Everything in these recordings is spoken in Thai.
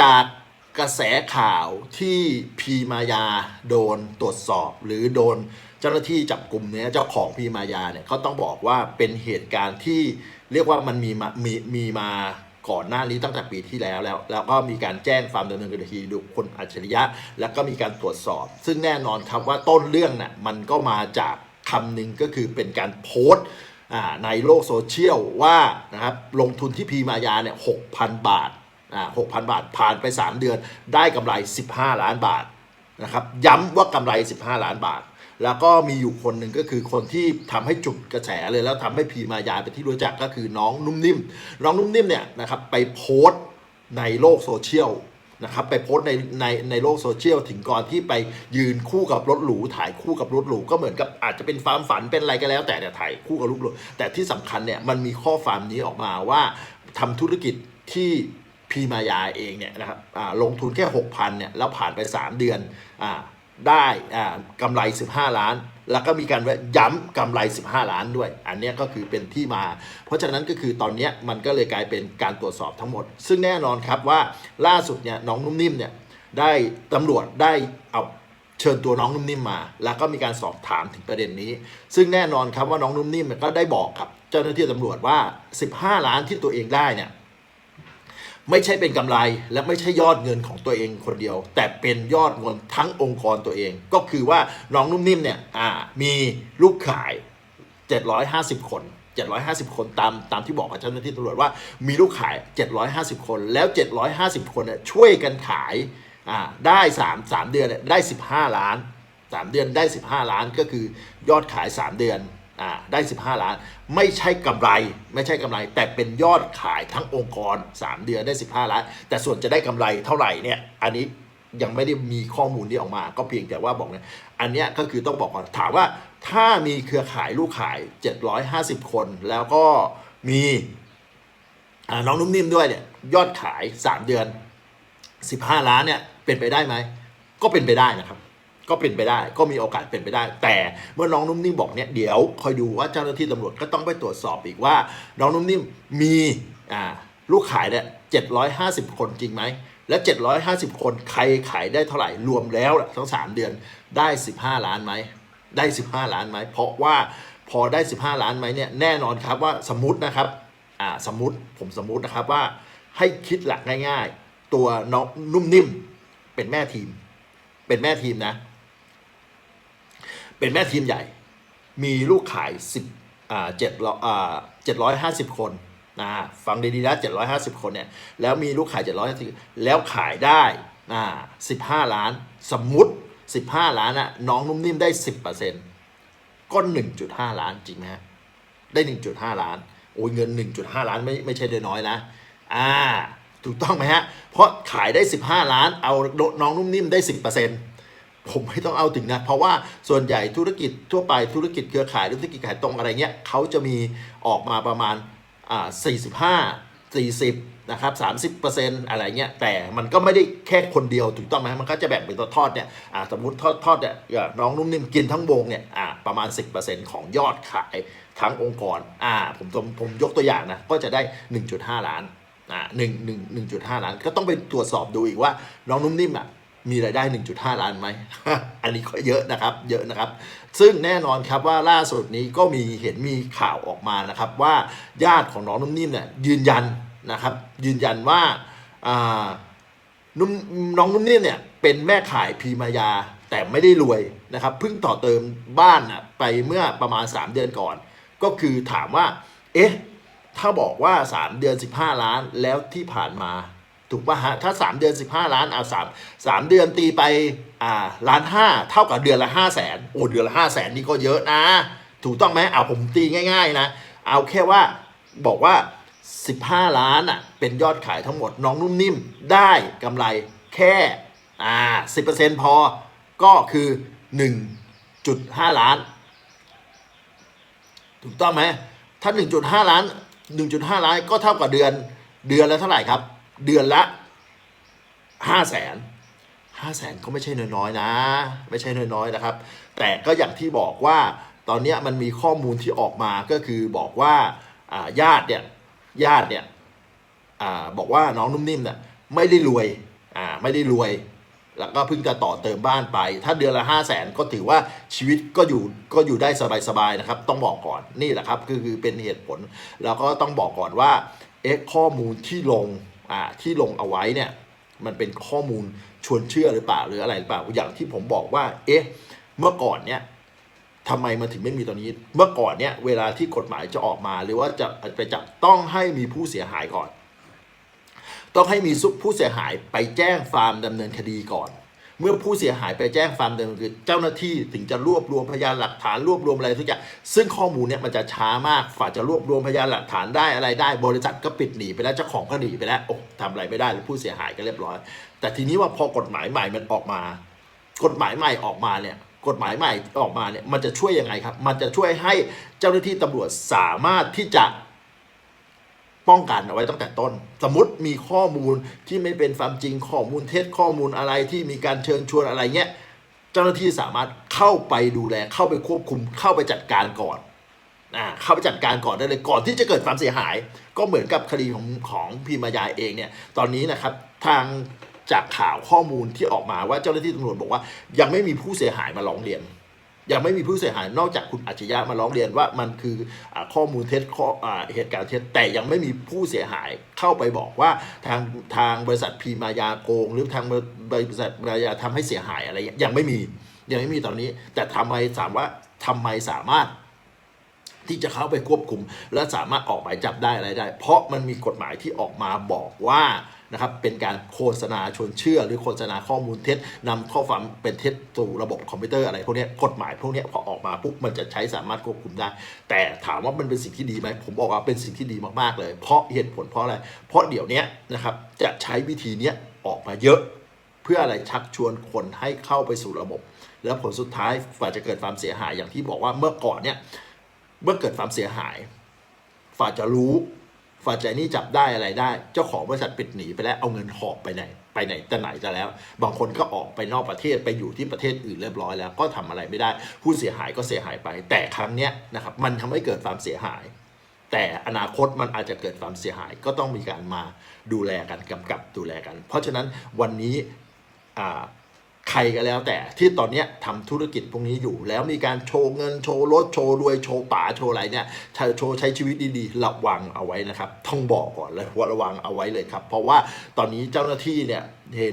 จากกระแสข่าวที่พีมายาโดนตรวจสอบ หรือโดนเจ้าหน้าที่จับกลุ่มเนี้ยเจ้าของพีมายาเนี่ยเขาต้องบอกว่าเป็นเหตุการณ์ที่เรียกว่ามันมีมามีมีมาก่อนหน้านี้ตั้งแต่ปีที่แล้วแล้ว แล้วก็มีการแจ้งความดำเนินคดีดูคนอัจฉริยะ แล้วก็มีการตรวจสอบ ซึ่งแน่นอนครับว่าต้นเรื่องน่ะมันก็มาจากคำหนึ่งก็คือเป็นการโพสต์ในโลกโซเชียลว่านะครับลงทุนที่พีมายาเนี่ยหกพันบาท อ่าหกพันบาท ผ่านไป 3 เดือนได้กำไร 15 ล้านบาทนะครับย้ำว่ากำไร 15 ล้านบาท แล้วก็มีอยู่คนหนึ่งก็คือคนที่ทำให้จุดกระแสเลยแล้วทำให้พีมายาเป็นที่รู้จักก็คือน้องนุ่มนิ่ม น้องนุ่มนิ่มเนี่ยนะครับไปโพสต์ในโลกโซเชียลนะครับไปโพสต์ในในในโลกโซเชียลถึงก่อนที่ไปยืนคู่กับรถหรูถ่ายคู่กับรถหรูก็เหมือนกับอาจจะเป็นความฝันเป็นอะไรก็แล้ว แต่เนี่ยถ่ายคู่กับรถหรูแต่ที่สำคัญเนี่ยมันมีข้อความนี้ออกมาว่าทำธุรกิจที่ พีมายาเองเนี่ยนะครับลงทุนแค่ 6,000เนี่ยแล้วผ่านไป 3 เดือนอได้กำไร 15 ล้าน แล้วก็มีการย้ำกำไร 15 ล้านด้วย อันนี้ก็คือเป็นที่มา เพราะฉะนั้นก็คือตอนนี้มันก็เลยกลายเป็นการตรวจสอบทั้งหมด ซึ่งแน่นอนครับว่าล่าสุดเนี่ยน้องนุ่มนิ่มเนี่ยได้ตำรวจได้เอาเชิญตัวน้องนุ่มนิ่มมา แล้วก็มีการสอบถามถึงประเด็นนี้ ซึ่งแน่นอนครับว่าน้องนุ่มนิ่มก็ได้บอกกับเจ้าหน้าที่ตำรวจว่า 15 ล้านที่ตัวเองได้เนี่ย ไม่ใช่เป็นกำไรและไม่ใช่ยอดเงินของตัวเองคนเดียว แต่เป็นยอดเงินทั้งองค์กรตัวเอง ก็คือว่าน้องนุ่มนิ่มเนี่ยมีลูกขาย 750 คน 750 คนตามตามที่บอกกับเจ้าหน้าที่ตำรวจว่ามีลูกขาย 750 คนแล้ว 750 คนเนี่ยช่วยกันขายอ่าได้ 3 3 เดือนได้ 15 ล้าน 3 เดือนได้ 15 ล้านก็คือยอดขาย 3 เดือน อ่าได้ 15 ล้าน ไม่ใช่กำไร ไม่ใช่กำไร แต่เป็นยอดขายทั้งองค์กร 3 เดือนได้ 15 ล้าน แต่ส่วนจะได้กำไรเท่าไหร่เนี่ยอันนี้ยังไม่ได้มีข้อมูลนี้ออกมา ก็เพียงแต่ว่าบอกเนี่ยอันเนี้ยก็คือต้องบอกก่อนถามว่าถ้ามีเครือข่ายลูกขาย 750 คน แล้วก็มีน้องนุ่มนิ่มด้วยเนี่ยยอดขาย 3 เดือน 15 ล้านเนี่ยเป็นไปได้ไหม ก็เป็นไปได้นะครับ ก็เป็นไปได้ก็มีโอกาสเป็นไปได้ แต่เมื่อน้องนุ่มนิ่มบอกเนี่ยเดี๋ยวคอยดูว่าเจ้าหน้าที่ตำรวจก็ต้องไปตรวจสอบอีกว่า น้องนุ่มนิ่มมีอ่าลูกขายเนี่ย750คนจริงไหมและ 750 คนใครขายได้เท่าไหร่รวมแล้วทั้ง 3 เดือนได้ 15 ล้านไหมได้ 15 ล้านไหมเพราะว่าพอได้ 15 ล้านไหมเนี่ยแน่นอนครับว่าสมมตินะครับอ่าสมมติผมสมมตินะครับว่าให้คิดหลักง่าย ๆ ตัวน้องนุ่มนิ่มเป็นแม่ทีม เป็นแม่ทีมนะ เป็นแม่ทีมใหญ่ มีลูกขายสิบอ่าเจ็ดร้อยอ่าเจ็ดร้อยห้าสิบคนนะฟังดีๆนะเจ็ดร้อยห้าสิบคนเนี่ยแล้วมีลูกขายเจ็ดร้อยแล้วขายได้อ่าสิบห้าล้าน สมมุติสิบห้าล้านอะน้องนุ่มนิ่มได้สิบเปอร์เซ็นต์ก็หนึ่งจุดห้าล้านจริงไหมฮะได้หนึ่งจุดห้าล้านโอ้ยเงินหนึ่งจุดห้าล้านไม่ไม่ใช่น้อยๆนะอ่าถูกต้องไหมฮะ เพราะขายได้สิบห้าล้าน เอาน้องนุ่มนิ่มได้สิบเปอร์เซ็นต์ ผมไม่ต้องเอาถึงนะ เพราะว่าส่วนใหญ่ธุรกิจทั่วไปธุรกิจเครือข่ายธุรกิจขายตรงอะไรเงี้ยเขาจะมีออกมาประมาณอ่า45 40นะครับ30เปอร์เซ็นต์อะไรเงี้ยแต่มันก็ไม่ได้แค่คนเดียวถูกต้องไหมมันก็จะแบ่งเป็นตัวทอดเนี่ยอ่าสมมติทอดทอดเนี่ยน้องนุ่มนิ่มกินทั้งวงเนี่ยอ่าประมาณ10%ของยอดขายทั้งองค์กรอ่าผมผมผมยกตัวอย่างนะก็จะได้1.5ล้านอ่าหนึ่งหนึ่งหนึ่งจุดห้าล้านก็ต้องไปตรวจสอบดูอีกว่าน้องนุ่มนิ่มอะ มีรายได้ 1.5 ล้านไหม อันนี้ก็เยอะนะครับ เยอะนะครับ ซึ่งแน่นอนครับว่าล่าสุดนี้ก็มีเห็นมีข่าวออกมานะครับว่าญาติของน้องนุ่มนิ่มเนี่ยยืนยันนะครับ ยืนยันว่านุ่มน้องนุ่มนิ่มเนี่ยเป็นแม่ขายพีมายาแต่ไม่ได้รวยนะครับ เพิ่งต่อเติมบ้านน่ะไปเมื่อประมาณ 3 เดือนก่อน ก็คือถามว่า เอ๊ะ ถ้าบอกว่า 3 เดือน 15 ล้านแล้วที่ผ่านมา ถูกป่ะฮะถ้า 3 เดือน 15 ล้านเอา3 3เดือนตีไปอ่าล้านห้าเท่ากับเดือนละ5 0 0แสนโอ้เดือนละ5 0 0แสนนี่ก็เยอะนะ ถูกต้องไหมเอาผมตีง่าย ๆ นะ เอาแค่ว่าบอกว่า 15 ล้านอะเป็นยอดขายทั้งหมดน้องนุ่มนิ่มได้กำไรแค่อ่า10%พอก็คือ 1.5 ล้าน ถูกต้องไหมถ้า 1.5 ล้าน 1.5 ล้านก็เท่ากับเดือนเดือนละเท่าไหร่ครับ เดือนละ5แสน5แสนก็ไม่ใช่น้อยๆนะ ไม่ใช่น้อยๆนะครับ แต่ก็อย่างที่บอกว่าตอนนี้มันมีข้อมูลที่ออกมาก็คือบอกว่าญาติเนี่ยญาติเนี่ยอบอกว่าน้องนุ่มนิ่มเนี่ยไม่ได้รวยอ่าไม่ได้รวย แล้วก็เพิ่งจะต่อเติมบ้านไป ถ้าเดือนละห้าแสนก็ถือว่าชีวิตก็อยู่ก็อยู่ได้สบายๆนะครับ ต้องบอกก่อนนี่แหละครับคือคือเป็นเหตุผล แล้วก็ต้องบอกก่อนว่าเอ๊ข้อมูลที่ลง ที่ลงเอาไว้เนี่ยมันเป็นข้อมูลชวนเชื่อหรือเปล่าหรืออะไรหรือเปล่าอย่างที่ผมบอกว่า เอ๊ะ เมื่อก่อนเนี่ยทำไมมันถึงไม่มีตอนนี้ เมื่อก่อนเนี่ยเวลาที่กฎหมายจะออกมา หรือว่าจะไปจับต้องให้มีผู้เสียหายก่อน ต้องให้มีผู้เสียหายไปแจ้งฟาร์มดำเนินคดีก่อน เมื่อผู้เสียหายไปแจ้งฟามดำเนินคดีเจ้าหน้าที่ถึงจะรวบรวมพยานหลักฐานรวบรวมอะไรทุกอย่างซึ่งข้อมูลเนี่ยมันจะช้ามากฝ่าจะรวบรวมพยานหลักฐานได้อะไรได้ บริษัทก็ปิดหนีไปแล้วเจ้าของก็หนีไปแล้วโอ้ทำอะไรไม่ได้เลยผู้เสียหายก็เรียบร้อย แต่ทีนี้ว่าพอกฎหมายใหม่มันออกมา กฎหมายใหม่ออกมาเนี่ยกฎหมายใหม่ออกมาเนี่ยมันจะช่วยยังไงครับ มันจะช่วยให้เจ้าหน้าที่ตำรวจสามารถที่จะ ป้องกันเอาไว้ตั้งแต่ต้น สมมติมีข้อมูลที่ไม่เป็นความจริงข้อมูลเท็จข้อมูลอะไรที่มีการเชิญชวนอะไรเงี้ยเจ้าหน้าที่สามารถเข้าไปดูแล เข้าไปควบคุม เข้าไปจัดการก่อนอ่าเข้าไปจัดการก่อนได้เลยก่อนที่จะเกิดความเสียหาย ก็เหมือนกับคดีของของพีมายาเองเนี่ยตอนนี้นะครับทางจากข่าวข้อมูลที่ออกมาว่าเจ้าหน้าที่ตำรวจบอกว่า ยังไม่มีผู้เสียหายมาร้องเรียน ยังไม่มีผู้เสียหายนอกจากคุณอัจฉริยะมาร้องเรียนว่ามันคืออข้อมูลเท็จข้ออเหตุการณ์เท็จแต่ยังไม่มีผู้เสียหายเข้าไปบอกว่าทางทางบริษัทพีมายาโกง หรือทางบริษัทมายาทำให้เสียหายอะไรยังไม่มียังไม่มีตอนนี้ แต่ทำไมถามว่าทำไมสามารถที่จะเข้าไปควบคุม และสามารถออกหมายจับได้อะไรได้ เพราะมันมีกฎหมายที่ออกมาบอกว่า นะครับเป็นการโฆษณาชวนเชื่อ หรือโฆษณาข้อมูลเท็จนำข้อความเป็นเท็จสู่ระบบคอมพิวเตอร์อะไรพวกนี้กฎหมายพวกนี้พอออกมาปุ๊บมันจะใช้สามารถควบคุมได้ แต่ถามว่ามันเป็นสิ่งที่ดีไหมผมบอกว่าเป็นสิ่งที่ดีมากๆเลย เพราะเหตุผลเพราะอะไร เพราะเดี๋ยวนี้นะครับจะใช้วิธีนี้ออกมาเยอะเพื่ออะไรชักชวนคนให้เข้าไปสู่ระบบ แล้วผลสุดท้ายฝ่าจะเกิดความเสียหายอย่างที่บอกว่าเมื่อก่อนเนี่ยเมื่อเกิดความเสียหายฝ่าจะรู้ ฝ่าใจนี่จับได้อะไรได้ เจ้าของบริษัทปิดหนีไปแล้วเอาเงินหอบไปไหนไปไหนแต่ไหนจะแล้ว บางคนก็ออกไปนอกประเทศไปอยู่ที่ประเทศอื่นเรียบร้อยแล้ว ก็ทำอะไรไม่ได้ผู้เสียหายก็เสียหายไป แต่ครั้งเนี้ยนะครับมันทำให้เกิดความเสียหาย แต่อนาคตมันอาจจะเกิดความเสียหายก็ต้องมีการมาดูแลกันกำกับดูแลกัน เพราะฉะนั้นวันนี้อ่า ใครก็แล้วแต่ที่ตอนนี้ทำธุรกิจพวกนี้อยู่ แล้วมีการโชว์เงินโชว์รถโชว์รวยโชว์ป่าโชว์อะไรเนี่ยโชว์ใช้ชีวิตดีๆ ระวังเอาไว้นะครับต้องบอกก่อนเลยว่าระวังเอาไว้เลยครับ เพราะว่าตอนนี้เจ้าหน้าที่เนี่ย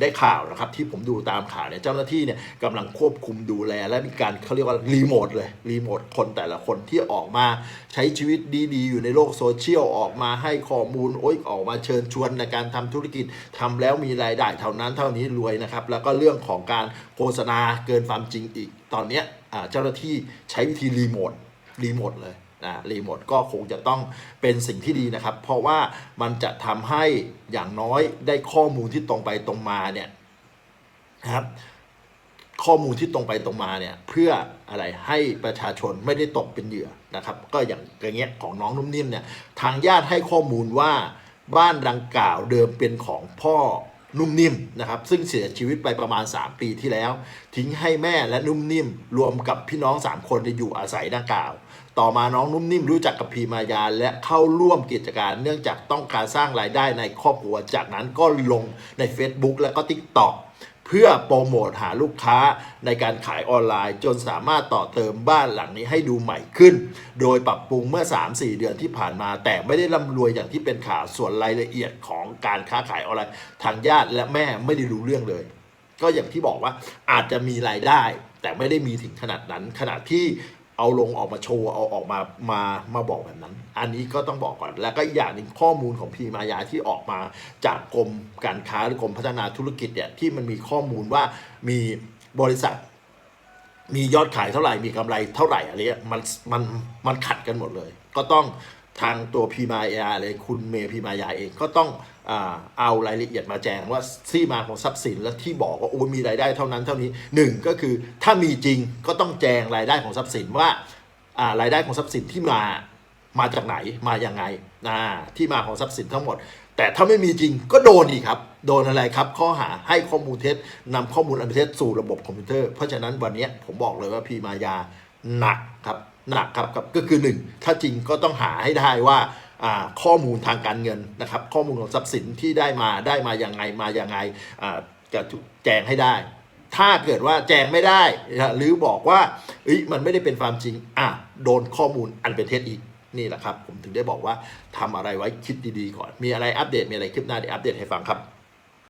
ได้ข่าวนะครับที่ผมดูตามข่าวเนี่ยเจ้าหน้าที่เนี่ยกำลังควบคุมดูแล และมีการเขาเรียกว่ารีโมทเลยรีโมทคนแต่ละคนที่ออกมาใช้ชีวิตดีๆ อยู่ในโลกโซเชียลออกมาให้ข้อมูลโอ๊ยออกมาเชิญชวนในการทำธุรกิจทำแล้วมีรายได้เท่านั้นเท่านี้รวยนะครับแล้วก็เรื่องของการโฆษณาเกินความจริงอีก ตอนเนี้ยเจ้าหน้าที่ใช้วิธีรีโมทรีโมทเลย นะรีโมทก็คงจะต้องเป็นสิ่งที่ดีนะครับ เพราะว่ามันจะทำให้อย่างน้อยได้ข้อมูลที่ตรงไปตรงมาเนี่ยนะครับข้อมูลที่ตรงไปตรงมาเนี่ยเพื่ออะไรให้ประชาชนไม่ได้ตกเป็นเหยื่อนะครับ ก็อย่างอย่างเงี้ยของน้องนุ่มนิ่มเนี่ยทางญาติให้ข้อมูลว่าบ้านดังกล่าวเดิมเป็นของพ่อ นุ่มนิ่มนะครับซึ่งเสียชีวิตไปประมาณ 3 ปีที่แล้ว ทิ้งให้แม่และนุ่มนิ่ม รวมกับพี่น้อง 3 คนที่อยู่อาศัยดังกล่าว ต่อมาน้องนุ่มนิ่มรู้จักกับพีมายาและเข้าร่วมกิจการเนื่องจากต้องการสร้างรายได้ในครอบครัวจากนั้นก็ลงใน Facebook และก็ TikTok เพื่อโปรโมทหาลูกค้าในการขายออนไลน์ จนสามารถต่อเติมบ้านหลังนี้ให้ดูใหม่ขึ้น โดยปรับปรุงเมื่อ 3-4 เดือนที่ผ่านมา แต่ไม่ได้ร่ำรวยอย่างที่เป็นข่าวส่วนรายละเอียดของการค้าขายออนไลน์ ทางญาติและแม่ไม่ได้รู้เรื่องเลย ก็อย่างที่บอกว่าอาจจะมีรายได้ แต่ไม่ได้มีถึงขนาดนั้นขนาดที่ เอาลงออกมาโชว์เอาออกมามามาบอกแบบนั้น อันนี้ก็ต้องบอกก่อน แล้วก็อีกอย่างหนึ่งข้อมูลของพีมายาที่ออกมาจากกรมการค้าหรือกรมพัฒนาธุรกิจเนี่ยที่มันมีข้อมูลว่ามีบริษัท มียอดขายเท่าไหร่มีกำไรเท่าไหร่อะไรเงี้ยมันมันมันขัดกันหมดเลย ก็ต้อง ทางตัวพีมายาเลยคุณเมย์พีมายาเองก็ต้องเอารายละเอียดมาแจ้งว่าที่มาของทรัพย์สินและที่บอกว่าโอ้มีรายได้เท่านั้นเท่านี้หนึ่งก็คือถ้ามีจริงก็ต้องแจ้งรายได้ของทรัพย์สินว่ารายได้ของทรัพย์สินที่มามาจากไหนมาอย่างไงที่มาของทรัพย์สินทั้งหมด แต่ถ้าไม่มีจริงก็โดนอีกครับ โดนอะไรครับ ข้อหาให้ข้อมูลเท็จนำข้อมูลอันเป็นเท็จสู่ระบบคอมพิวเตอร์ เพราะฉะนั้นวันนี้ผมบอกเลยว่าพีมายาหนักครับ นักครับก็คือหนึ่งถ้าจริงก็ต้องหาให้ได้ว่าข้อมูลทางการเงินนะครับข้อมูลของทรัพย์สินที่ได้มาได้มาอย่างไงมาอย่างไงจะแจงให้ได้ ถ้าเกิดว่าแจงไม่ได้ หรือบอกว่ามันไม่ได้เป็นความจริงอะโดนข้อมูลอันเป็นเท็จอีกนี่แหละครับ ผมถึงได้บอกว่าทำอะไรไว้คิดดีๆก่อน มีอะไรอัปเดตมีอะไรคลิปหน้าเดี๋ยวอัปเดตให้ฟังครับ